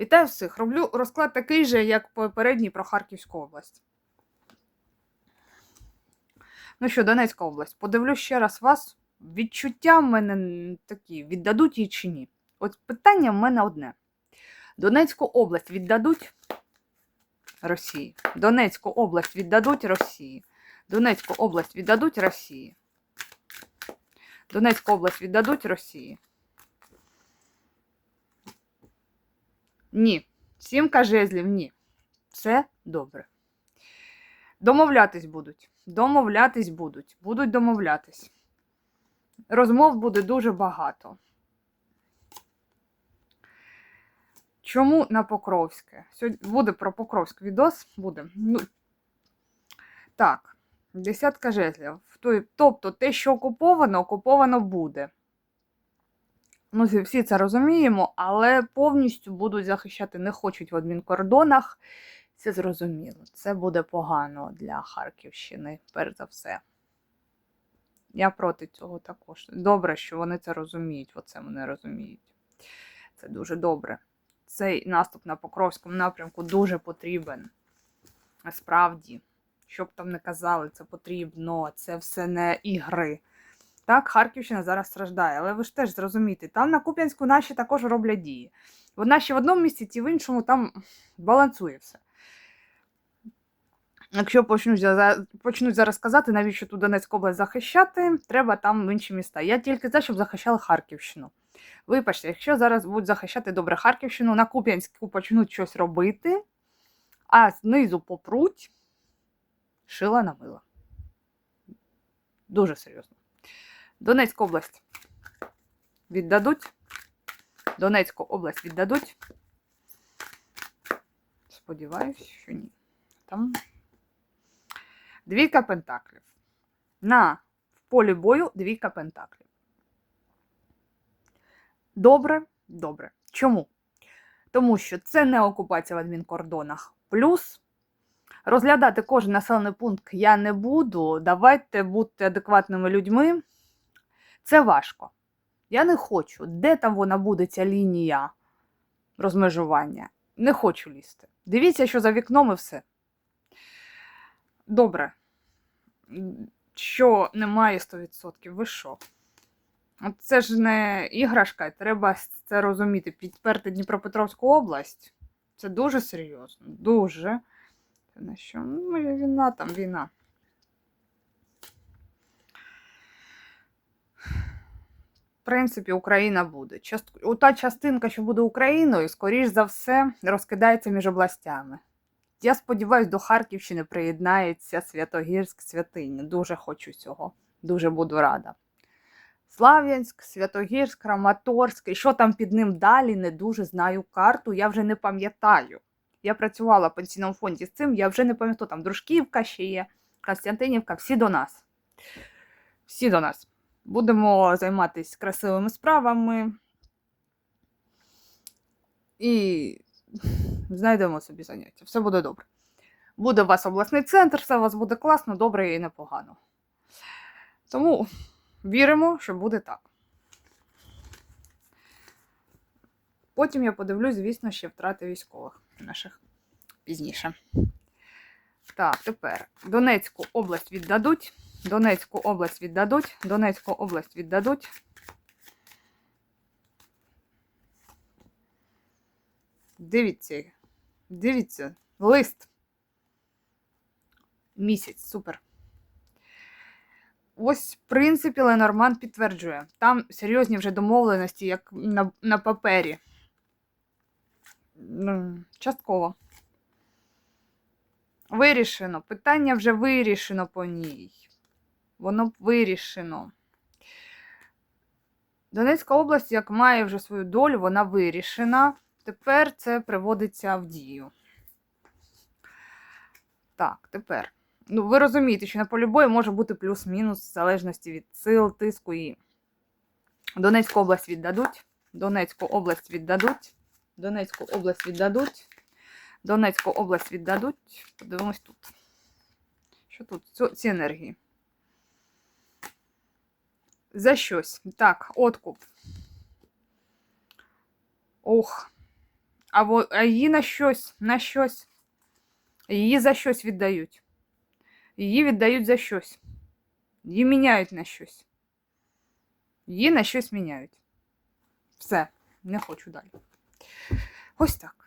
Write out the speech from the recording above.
Вітаю всіх! Роблю розклад такий же, як попередній про Харківську область. Ну що, Донецька область. Подивлюсь ще раз вас. Відчуття в мене такі: віддадуть її чи ні? От питання в мене одне: Донецьку область віддадуть Росії. Донецьку область віддадуть Росії. Донецьку область віддадуть Росії. Донецьку область віддадуть Росії. Ні. Сімка жезлів, ні. Все добре. Домовлятись будуть. Домовлятись будуть. Будуть домовлятись. Розмов буде дуже багато. Чому на Покровське? Сьогодні буде про Покровськ відос. Буде. Ну, так, десятка жезлів. Тобто те, що окуповано, окуповано буде. Ну, всі це розуміємо, але повністю будуть захищати не хочуть в адмінкордонах. Це зрозуміло. Це буде погано для Харківщини, перш за все. Я проти цього також. Добре, що вони це розуміють, оце вони розуміють. Це дуже добре. Цей наступ на Покровському напрямку дуже потрібен. Насправді, що б там не казали, це потрібно, це все не ігри. Так, Харківщина зараз страждає, але ви ж теж зрозумієте, там на Куп'янську наші також роблять дії. От наші в одному місці, ті в іншому там балансує все. Якщо почнуть, зараз казати, навіщо ту Донецьку область захищати, треба там в інші міста. Я тільки за, щоб захищали Харківщину. Вибачте, якщо зараз будуть захищати добре Харківщину, на Куп'янську почнуть щось робити, а знизу попруть, шила на мила. Дуже серйозно. Донецьку область віддадуть. Донецьку область віддадуть. Сподіваюсь, що ні. Там двійка пентаклів. На в полі бою двійка пентаклів. Добре, добре. Чому? Тому що це не окупація в адмінкордонах. Плюс розглядати кожен населений пункт я не буду. Давайте бути адекватними людьми. Це важко. Я не хочу. Де там вона буде, ця лінія розмежування? Не хочу лізти. Дивіться, що за вікном і все. Добре. Що немає 100%. Ви що? Це ж не іграшка, треба це розуміти. Підперти Дніпропетровську область. Це дуже серйозно. Дуже. Це на що? Ну, війна там, війна. Принципі, Україна буде. Част... Та частинка, що буде Україною, скоріш за все, розкидається між областями. Я сподіваюся, до Харківщини приєднається Святогірськ святиня. Дуже хочу цього. Дуже буду рада. Слав'янськ, Святогірськ, Краматорськ, що там під ним далі, не дуже знаю карту, я вже не пам'ятаю. Я працювала в пенсійному фонді з цим, я вже не пам'ятаю, там Дружківка ще є, Константинівка, всі до нас. Всі до нас. Будемо займатися красивими справами і знайдемо собі заняття. Все буде добре. Буде у вас обласний центр, все у вас буде класно, добре і непогано. Тому віримо, що буде так. Потім я подивлюсь, звісно, ще втрати військових наших пізніше. Так, тепер Донецьку область віддадуть. Донецьку область віддадуть. Донецьку область віддадуть. Дивіться, дивіться, лист. Місяць, супер. Ось, в принципі, Ленорман підтверджує. Там серйозні вже домовленості, як на, на папері. Частково. Вирішено. Питання вже вирішено по ній. Воно вирішено. Донецька область, як має вже свою долю, вона вирішена. Тепер це приводиться в дію. Так, тепер. Ну, ви розумієте, що на полі бою може бути плюс-мінус в залежності від сил, тиску і. Донецьку область віддадуть. Донецьку область віддадуть. Донецьку область віддадуть. Донецьку область віддадуть. Подивимось тут. Що тут? Ці енергії. За щось. Так, откуп. Ох. А, во, а її на щось, на щось. Її за щось віддають. Її віддають за щось. Її міняють на щось. Її на щось міняють. Все, не хочу далі. Ось так.